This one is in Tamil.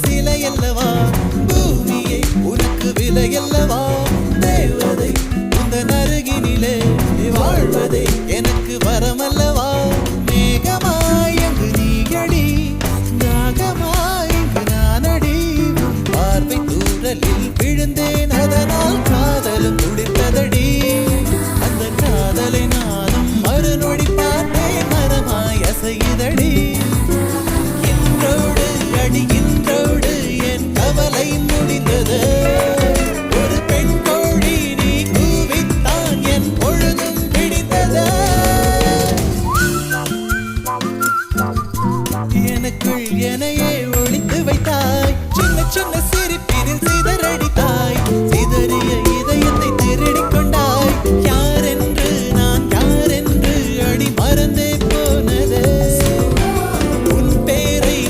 சிலை அல்லவா? பூமியை உனக்கு விலை அல்லவா? தேவதை இந்த நருகினிலே வாழ்வதே எனக்கு வரமல்லவா மேகமாய் அங்கு நீயடி நாகமாய் இங்கு நானடி பார்வை தூரலில் விழுந்தேன் அதனால் காதலும் முடித்ததடி அந்த காதலை நானும் மறுநொடி பார்த்தேன் மரமாய் அசையுதடி. எனக்குள் எனையே ஒளித்து வைத்தாய். சின்ன சின்ன